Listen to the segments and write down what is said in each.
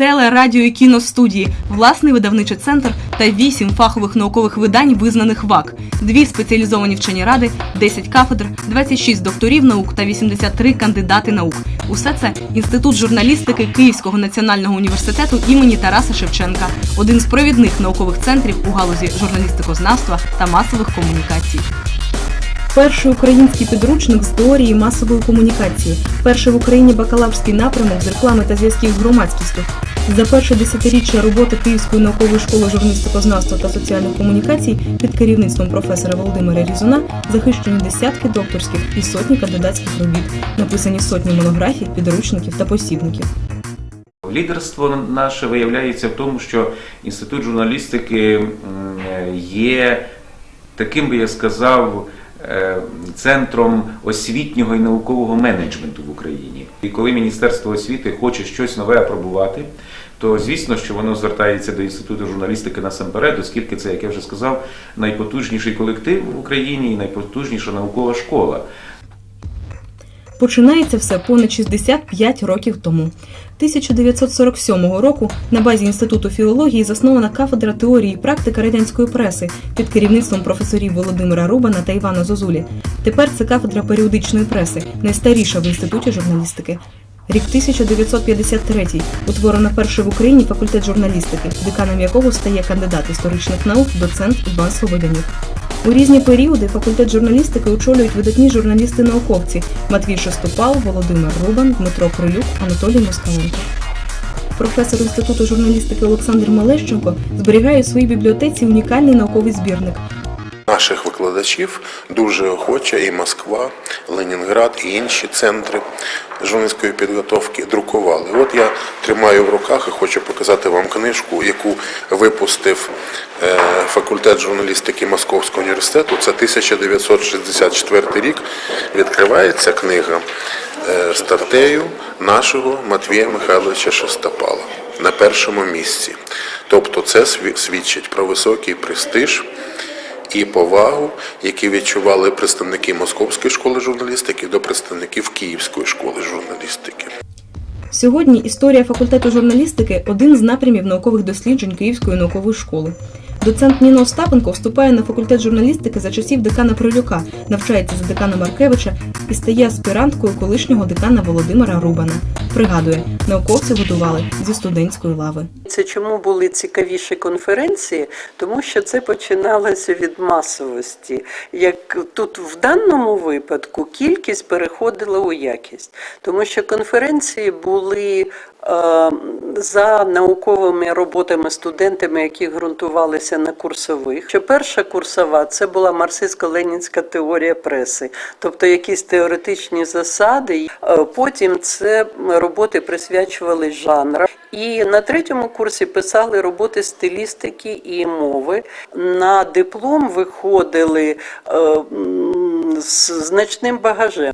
теле, радіо і кіностудії, власний видавничий центр та вісім фахових наукових видань, визнаних ВАК, дві спеціалізовані вчені ради, 10 кафедр, 26 докторів наук та 83 кандидати наук. Усе це інститут журналістики Київського національного університету імені Тараса Шевченка, один з провідних наукових центрів у галузі журналістикознавства та масових комунікацій. Перший український підручник з теорії масової комунікації, перший в Україні бакалаврський напрямок з реклами та зв'язків з громадськістю. За перше десятиріччя роботи Київської наукової школи журналістикознавства та соціальних комунікацій під керівництвом професора Володимира Різуна захищені десятки докторських і сотні кандидатських робіт, написані сотні монографій, підручників та посібників. Лідерство наше виявляється в тому, що інститут журналістики є таким би я сказав. Е, Центром освітнього і наукового менеджменту в Україні. І коли Міністерство освіти хоче щось нове апробувати, то звісно, що воно звертається до інституту журналістики насамперед, оскільки це, як я вже сказав, найпотужніший колектив в Україні і найпотужніша наукова школа. Починається все понад 65 років тому. 1947 року на базі Інституту філології заснована кафедра теорії і практики радянської преси під керівництвом професорів Володимира Рубана та Івана Зозулі. Тепер це кафедра періодичної преси, найстаріша в інституті журналістики. Рік 1953 утворено перший в Україні факультет журналістики, деканом якого стає кандидат історичних наук, доцент Іван Слободянюк. У різні періоди факультет журналістики очолюють видатні журналісти-науковці Матвій Шестопал, Володимир Рубан, Дмитро Крилюк, Анатолій Москаленко. Професор інституту журналістики Олександр Малещенко зберігає у своїй бібліотеці унікальний науковий збірник. Наших викладачів дуже охоче і Москва, Ленінград і інші центри журналістської підготовки друкували. От я тримаю в руках і хочу показати вам книжку, яку випустив е, факультет журналістики Московського університету. Це 1964 рік. Відкривається книга е, статтею нашого Матвія Михайловича Шестопала на першому місці. Тобто це свідчить про високий престиж і повагу, які відчували представники Московської школи журналістики до представників Київської школи журналістики. Сьогодні історія факультету журналістики один з напрямів наукових досліджень Київської наукової школи. Доцент Ніна Остапенко вступає на факультет журналістики за часів декана Прилюка, навчається за декана Маркевича і стає аспіранткою колишнього декана Володимира Рубана. Пригадує, науковці готували зі студентської лави. Це чому були цікавіші конференції? Тому що це починалося від масовості. Як тут в даному випадку кількість переходила у якість, тому що конференції були е, за науковими роботами студентами, які ґрунтувалися на курсових. Що перша курсова це була марксистсько-ленінська теорія преси, тобто якісь теоретичні засади. Е, Потім це роботи присвячували жанрам. І на третьому курсі писали роботи стилістики і мови. На диплом виходили е, з значним багажем.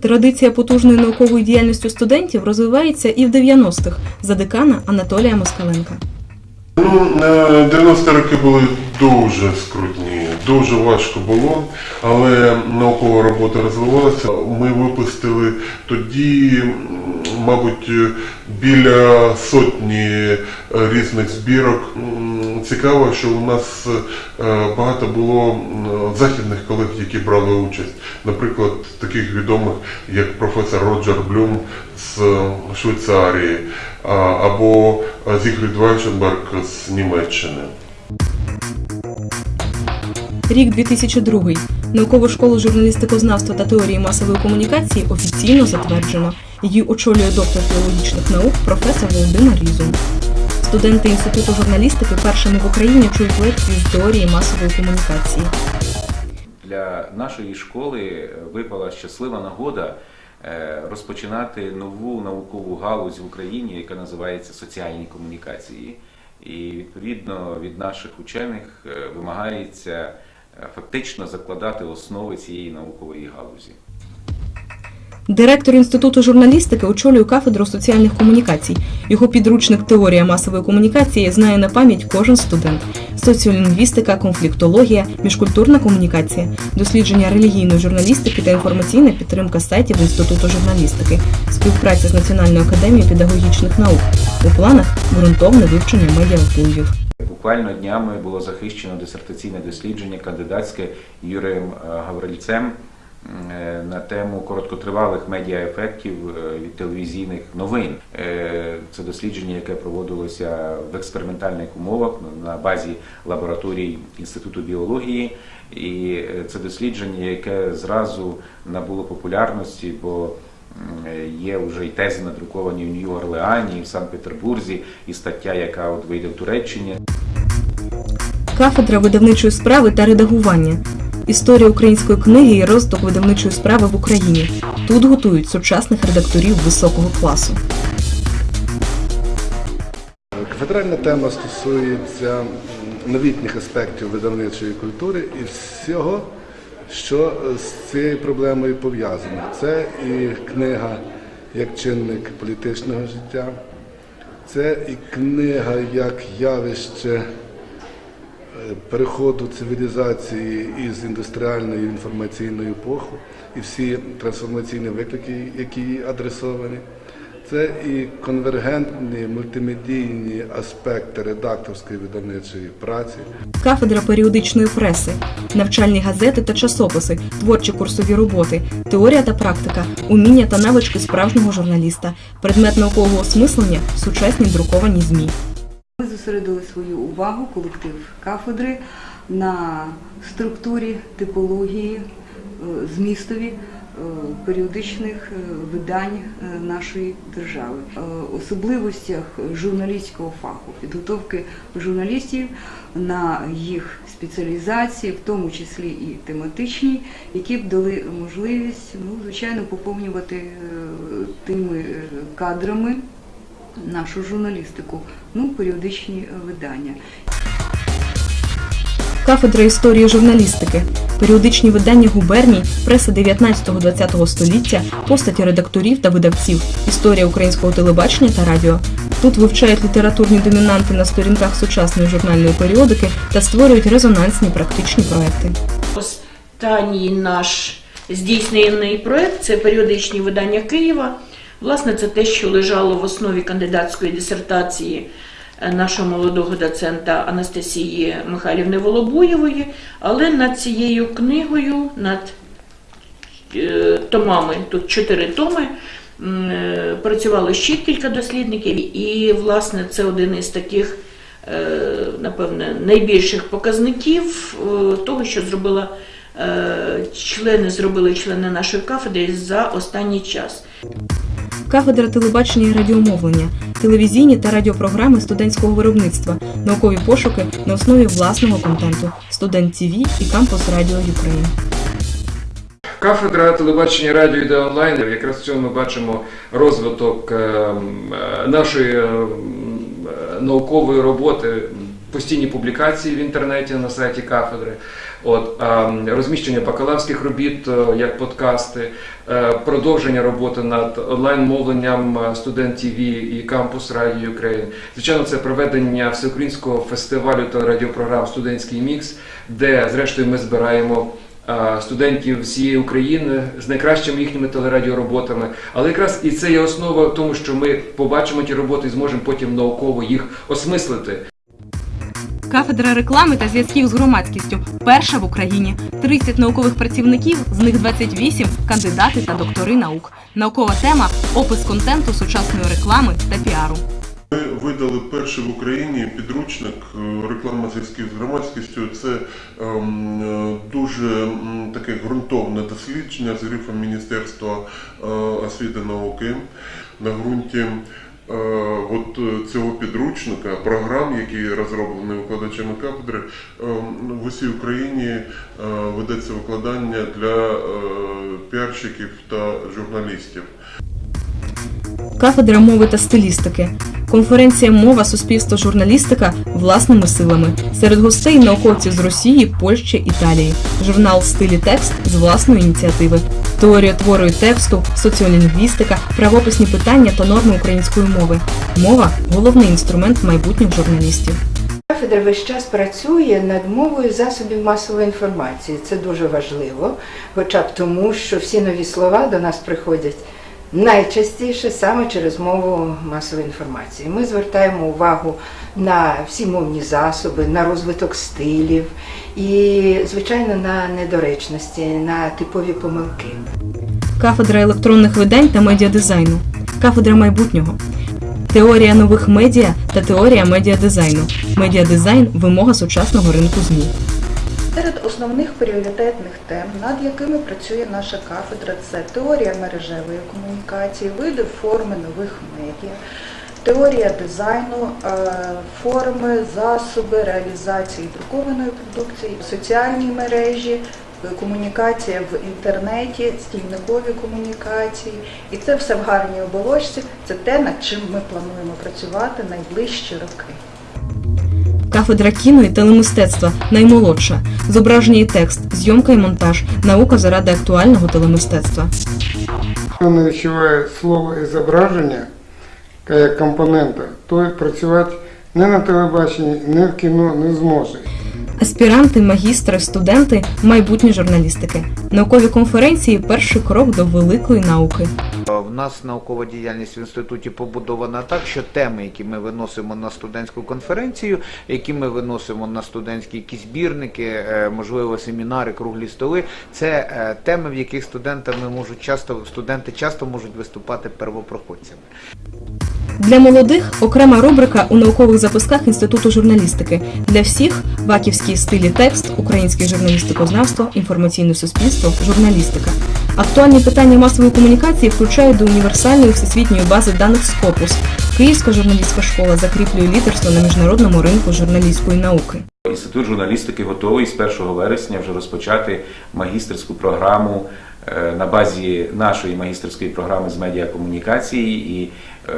Традиція потужної наукової діяльності студентів розвивається і в 90-х за декана Анатолія Москаленка. Ну, е, 90 роки були дуже скрутні, дуже важко було, але наукова робота розвивалася. Ми випустили тоді, мабуть, біля сотні різних збірок. Цікаво, що у нас е, багато було західних колег, які брали участь. Наприклад, таких відомих, як професор Роджер Блюм з Швейцарії або Зігфрід Вайшенберг з Німеччини. Рік 2002. Наукову школу журналістикознавства та теорії масової комунікації офіційно затверджено. Її очолює доктор філологічних наук професор Володимир Різун. Студенти інституту журналістики першими в Україні чують лекції з теорії масової комунікації. Для нашої школи е, випала щаслива нагода е, розпочинати нову наукову галузь в Україні, яка називається соціальні комунікації. І відповідно від наших учених е, вимагається фактично закладати основи цієї наукової галузі. Директор Інституту журналістики очолює кафедру соціальних комунікацій. Його підручник Теорія масової комунікації знає на пам'ять кожен студент. Соціолінгвістика, конфліктологія, міжкультурна комунікація, дослідження релігійної журналістики та інформаційна підтримка сайтів Інституту журналістики, співпраця з Національною академією педагогічних наук. У планах ґрунтовне вивчення медіавпливів. Буквально днями було захищено дисертаційне дослідження кандидатське Юрієм е, Гаврильцем на тему короткотривалих медіаефектів е, від телевізійних новин. Е, Це дослідження, яке проводилося в експериментальних умовах на базі лабораторій Інституту біології. І е, це дослідження, яке зразу набуло популярності, бо є вже й тези надруковані в Нью-Орлеані, в Санкт-Петербурзі, і стаття, яка от вийде в Туреччині. Кафедра видавничої справи та редагування. Історія української книги і розвиток видавничої справи в Україні. Тут готують сучасних редакторів високого класу. Кафедральна тема стосується новітніх аспектів видавничої культури і всього, що з цією проблемою пов'язано. Це і книга як чинник політичного життя, це і книга як явище переходу цивілізації із індустріальної в інформаційну епоху і всі трансформаційні виклики, які їй адресовані. Це і конвергентні мультимедійні аспекти редакторської видавничої праці. Кафедра періодичної преси, навчальні газети та часописи, творчі курсові роботи, теорія та практика, уміння та навички справжнього журналіста, предмет наукового осмислення, сучасні друковані змі. Ми зосередили свою увагу, колектив кафедри, на структурі, типології, е, змістові е, періодичних е, видань нашої держави, особливостях журналістського фаху, підготовки журналістів на їх спеціалізації, в тому числі і тематичні, які б дали можливість, ну, звичайно, поповнювати тими кадрами нашу журналістику, ну, періодичні е, видання. Кафедра історії журналістики, періодичні видання губерній, преса 19-20 століття, постаті редакторів та видавців, історія українського телебачення та радіо. Тут вивчають літературні домінанти на сторінках сучасної журнальної періодики та створюють резонансні практичні проекти. Останній наш здійснений проект це періодичні видання Києва. Власне, це те, що лежало в основі кандидатської дисертації е, нашого молодого доцента Анастасії Михайлівни Волобуєвої. Але над цією книгою, над е, томами, тут чотири томи, е, працювало ще кілька дослідників, і, власне, це один із таких, напевне, найбільших показників того, що зробила члени, зробили члени нашої кафедри за останній час. Кафедра телебачення і радіомовлення, телевізійні та радіопрограми студентського виробництва, наукові пошуки на основі власного контенту, студент ТВ і кампус Радіо Україн. Кафедра телебачення радіо і онлайн. Якраз в цьому ми бачимо розвиток е, м, е, нашої е, м, е, наукової роботи, постійні публікації в інтернеті на сайті кафедри. От розміщення бакалаврських робіт е, як подкасти, е, продовження роботи над онлайн-мовленням е, студент ТВ і кампус Радіо Україн. Звичайно, це проведення всеукраїнського фестивалю та радіопрограм Студентський мікс, де зрештою ми збираємо студентів всієї України з найкращими їхніми телерадіороботами. Але якраз і це є основа тому, що ми побачимо ті роботи і зможемо потім науково їх осмислити. Кафедра реклами та зв'язків з громадськістю перша в Україні. 30 наукових працівників, з них 28 – кандидати та доктори наук. Наукова тема опис контенту сучасної реклами та піару. Ми видали перший в Україні підручник е, реклама зв'язків з громадськістю. Це ем, е, дуже таке ґрунтовне дослідження з грифом Міністерства е, освіти і науки на ґрунті. Е, От е, цього підручника, програм, які розроблені викладачами кафедри, ем, в усій Україні е, ведеться викладання для е, піарщиків та журналістів. Кафедра мови та стилістики. Конференція Мова суспільство журналістика власними силами. Серед гостей науковці з Росії, Польщі, Італії. Журнал Стилі текст з власної ініціативи. Теорія твору і тексту, соціолінгвістика, правописні питання та норми української мови. Мова головний інструмент майбутніх журналістів. Кафедра весь час працює над мовою засобів масової інформації. Це дуже важливо, хоча б тому, що всі нові слова до нас приходять найчастіше саме через мову масової інформації. Ми звертаємо увагу на всі мовні засоби, на розвиток стилів і, звичайно, на недоречності, на типові помилки. Кафедра електронних видань та медіадизайну. Кафедра майбутнього. Теорія нових медіа та теорія медіадизайну. Медіадизайн вимога сучасного ринку ЗМІ. Серед основних пріоритетних тем, над якими працює наша кафедра, це теорія мережевої комунікації, види форми нових медіа, теорія дизайну, е, форми, засоби реалізації друкованої продукції, соціальні мережі, е, комунікація в інтернеті, стільникові комунікації. І це все в гарній оболочці. Це те, над чим ми плануємо працювати найближчі роки. Кафедра кіно і телемистецтва наймолодша. Зображення і текст, зйомка і монтаж, наука заради актуального телемистецтва. Не відчуває слово і зображення як компонента, той працювати не на телебаченні, не в кіно не зможе. Аспіранти, магістри, студенти майбутні журналістики. Наукові конференції перший крок до великої науки. В нас наукова діяльність в інституті побудована так, що теми, які ми виносимо на студентську конференцію, які ми виносимо на студентські якісь збірники, е, можливо, семінари, круглі столи, це е, теми, в яких студентами можуть часто студенти часто можуть виступати первопроходцями. Для молодих окрема рубрика у наукових записках Інституту журналістики. Для всіх ваківський стилі текст, українське журналістикознавство, інформаційне суспільство, журналістика. Актуальні питання масової комунікації включають до універсальної всесвітньої бази даних Scopus. Київська журналістська школа закріплює лідерство на міжнародному ринку журналістської науки. Інститут журналістики готовий з 1 вересня вже розпочати магістерську програму е, на базі нашої магістерської програми з медіакомунікації і е,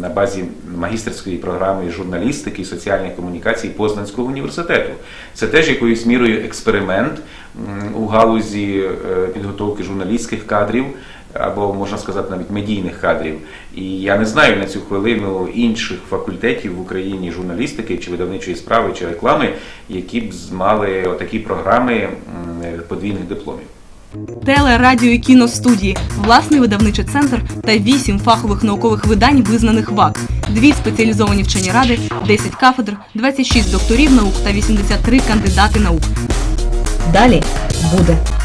на базі магістерської програми журналістики і соціальних комунікацій Познанського університету. Це теж якоюсь мірою експеримент у галузі е, підготовки журналістських кадрів. Або можна сказати навіть медійних кадрів. І я не знаю на цю хвилину інших факультетів в Україні журналістики чи видавничої справи чи реклами, які б мали такі програми подвійних дипломів. Теле, радіо і кіностудії, власний видавничий центр та вісім фахових наукових видань, визнаних ВАК, дві спеціалізовані вчені ради, 10 кафедр, 26 докторів наук та 83 кандидати наук. Далі буде.